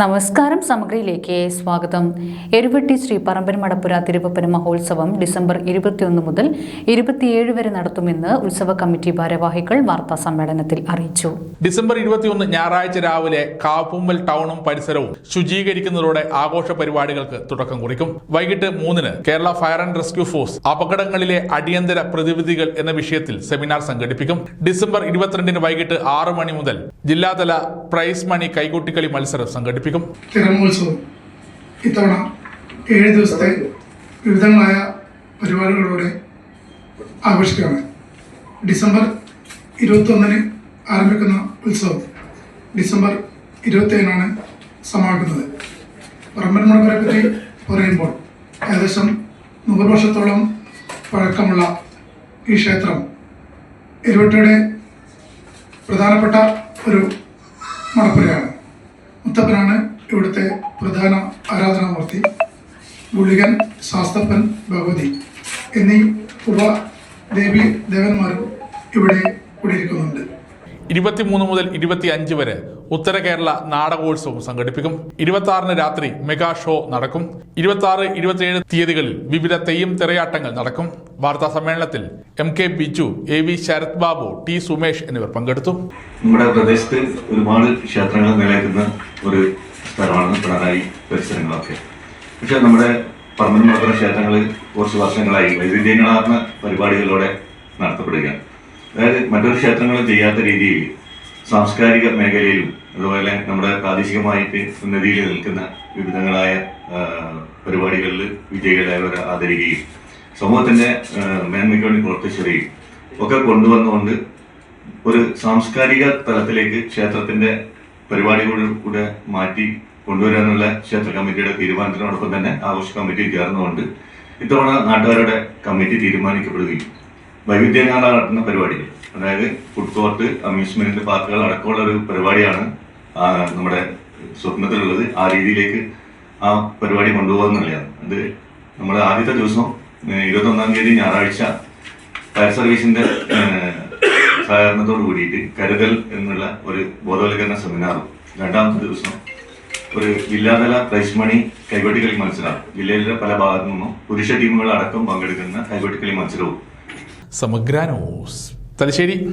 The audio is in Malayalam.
നമസ്കാരം സമഗ്രയിലേക്ക് സ്വാഗതം. എരുവട്ടി ശ്രീ പറമ്പൻ മടപ്പുര തിരുവപ്പന മഹോത്സവം ഡിസംബർ ഇരുപത്തിയൊന്ന് മുതൽ ഇരുപത്തിയേഴ് വരെ നടത്തുമെന്ന് ഉത്സവ കമ്മിറ്റി ഭാരവാഹികൾ വാർത്താ സമ്മേളനത്തിൽ അറിയിച്ചു. ഡിസംബർ ഇരുപത്തിയൊന്ന് ഞായറാഴ്ച രാവിലെ കാപ്പുമ്മൽ ടൗണും പരിസരവും ശുചീകരിക്കുന്നതോടെ ആഘോഷ പരിപാടികൾക്ക് തുടക്കം കുറിക്കും. വൈകിട്ട് മൂന്നിന് Kerala fire and rescue force അപകടങ്ങളിലെ അടിയന്തര പ്രതിവിധികൾ എന്ന വിഷയത്തിൽ സെമിനാർ സംഘടിപ്പിക്കും. ഡിസംബർ ഇരുപത്തിരണ്ടിന് വൈകിട്ട് ആറ് മണി മുതൽ ജില്ലാതല പ്രൈസ് മണി കൈകൂട്ടിക്കളി മത്സരം സംഘടിപ്പിക്കും. തിരമോത്സവം ഇത്തവണ ഏഴ് ദിവസത്തെ വിവിധങ്ങളായ പരിപാടികളോടെ ആഘോഷിക്കുകയാണ്. ഡിസംബർ ഇരുപത്തൊന്നിന് ആരംഭിക്കുന്ന ഉത്സവം ഡിസംബർ ഇരുപത്തേഴിനാണ് സമാപിക്കുന്നത്. പറമ്പൻ പറ്റി പറയുമ്പോൾ ഏകദേശം നൂറ് വർഷത്തോളം പഴക്കമുള്ള ഈ ക്ഷേത്രം എരുവട്ടയുടെ പ്രധാനപ്പെട്ട ഒരു മടപ്പുരയാണ് മുത്തപ്പനാണ് ഇവിടുത്തെ പ്രധാന ആരാധനാമൂർത്തി. ഗുളികൻ ശാസ്തപ്പൻ ഭഗവതി എന്നീ ഉപദേവി ദേവന്മാരും ഇവിടെ കുടിയിരിക്കുന്നുണ്ട്. ഇരുപത്തിമൂന്ന് മുതൽ ഇരുപത്തി അഞ്ച് വരെ ഉത്തര കേരള നാടകോത്സവം സംഘടിപ്പിക്കും. ഇരുപത്തി ആറിന് രാത്രി മെഗാ ഷോ നടക്കും. ഇരുപത്തി ആറ് ഇരുപത്തിയേഴ് തീയതികളിൽ വിവിധ തെയ്യം തിരയാട്ടങ്ങൾ നടക്കും. വാർത്താ സമ്മേളനത്തിൽ M K Biju A V Sarath Babu T Sumesh എന്നിവർ പങ്കെടുത്തു. നമ്മുടെ പ്രദേശത്ത് ഒരുപാട് ക്ഷേത്രങ്ങൾ നിലനിൽക്കുന്ന ഒരു സ്ഥലമാണ് പിണറായി പരിസരങ്ങളൊക്കെ. പക്ഷെ നമ്മുടെ പറമ്പൻമലപ്പുറം ക്ഷേത്രങ്ങൾ കുറച്ച് വർഷങ്ങളായി വൈവിധ്യങ്ങളാർന്ന പരിപാടികളിലൂടെ നടത്തപ്പെടുകയാണ്. അതായത് മറ്റൊരു ക്ഷേത്രങ്ങളും ചെയ്യാത്ത രീതിയിൽ സാംസ്കാരിക മേഖലയിലും അതുപോലെ നമ്മുടെ പ്രാദേശികമായിട്ട് ഉന്നതിയിൽ നിൽക്കുന്ന വിവിധങ്ങളായ പരിപാടികളിൽ വിജയികളായവരെ ആദരിക്കുകയും സമൂഹത്തിന്റെ മേന്മയ്ക്ക് വേണ്ടി പ്രവർത്തിച്ചറിയും ഒക്കെ കൊണ്ടുവന്നുകൊണ്ട് ഒരു സാംസ്കാരിക തലത്തിലേക്ക് ക്ഷേത്രത്തിന്റെ പരിപാടികളിൽ കൂടെ മാറ്റി കൊണ്ടുവരാനുള്ള ക്ഷേത്ര കമ്മിറ്റിയുടെ തീരുമാനത്തിനോടൊപ്പം തന്നെ ആഘോഷ കമ്മിറ്റി ചേർന്നുകൊണ്ട് ഇത്തവണ നാട്ടുകാരുടെ കമ്മിറ്റി തീരുമാനിക്കപ്പെടുകയും വൈവിധ്യങ്ങളാണ് നടത്തുന്ന പരിപാടികൾ. അതായത് ഫുഡ് കോർട്ട് അമ്യൂസ്മെന്റ് പാർക്കുകൾ അടക്കമുള്ള ഒരു പരിപാടിയാണ് നമ്മുടെ സ്വപ്നത്തിലുള്ളത്. ആ രീതിയിലേക്ക് ആ പരിപാടി കൊണ്ടുപോകുന്നുള്ളതാണ് അത് നമ്മുടെ ആദ്യത്തെ ദിവസം ഇരുപത്തൊന്നാം തീയതി ഞായറാഴ്ച ഫയർ സർവീസിന്റെ സഹകരണത്തോട് കൂടിയിട്ട് കരുതൽ എന്നുള്ള ഒരു ബോധവൽക്കരണ സെമിനാറും രണ്ടാമത്തെ ദിവസം ഒരു ജില്ലാതല പ്രൈസ് മണി കൈകൊട്ടിക്കളി മത്സരം. ജില്ലയിലെ പല ഭാഗത്തു നിന്നും പുരുഷ ടീമുകൾ അടക്കം പങ്കെടുക്കുന്ന കൈകൊട്ടിക്കളി മത്സരവും സമഗ്ര ന്യൂസ്. തലശ്ശേരി.